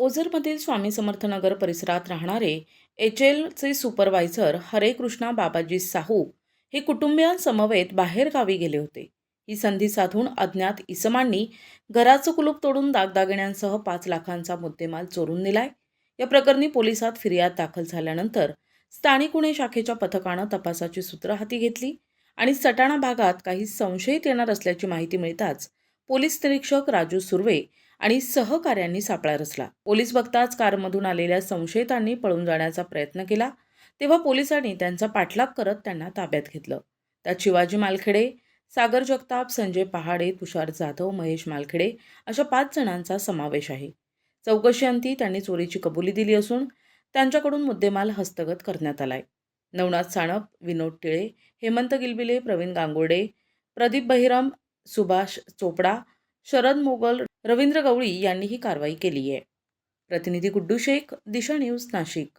ओझरमधील स्वामी समर्थनगर परिसरात राहणारे एच एलचे सुपरवायझर हरे कृष्णा बाबाजी साहू हे कुटुंबियांसमवेत बाहेरगावी गेले होते. ही संधी साधून अज्ञात इसमांनी घराचं कुलूप तोडून दागदागिन्यांसह पाच लाखांचा मुद्देमाल चोरून नेलाय. या प्रकरणी पोलिसात फिर्याद दाखल झाल्यानंतर स्थानिक गुन्हे शाखेच्या पथकानं तपासाची सूत्र हाती घेतली आणि सटाणा भागात काही संशयित येणार असल्याची माहिती मिळताच पोलीस निरीक्षक राजू सुर्वे आणि सहकाऱ्यांनी सापळा रचला. पोलीस बघताच कारमधून आलेल्या संशयितांनी पळून जाण्याचा प्रयत्न केला तेव्हा पोलिसांनी त्यांचा पाठलाग करत त्यांना ताब्यात घेतलं. त्यात शिवाजी मालखेडे सागर जगताप संजय पहाडे तुषार जाधव महेश मालखेडे अशा पाच जणांचा समावेश आहे. चौकशीअंती त्यांनी चोरीची कबुली दिली असून त्यांच्याकडून मुद्देमाल हस्तगत करण्यात आलाय. नवनाथ साणप विनोद टिळे हेमंत गिलबिले प्रवीण गांगोडे प्रदीप बहिरम सुभाष चोपडा शरद मोगल रवींद्र गवळी यांनी ही कारवाई केली आहे प्रतिनिधी गुड्डू शेख दिशा न्यूज नाशिक.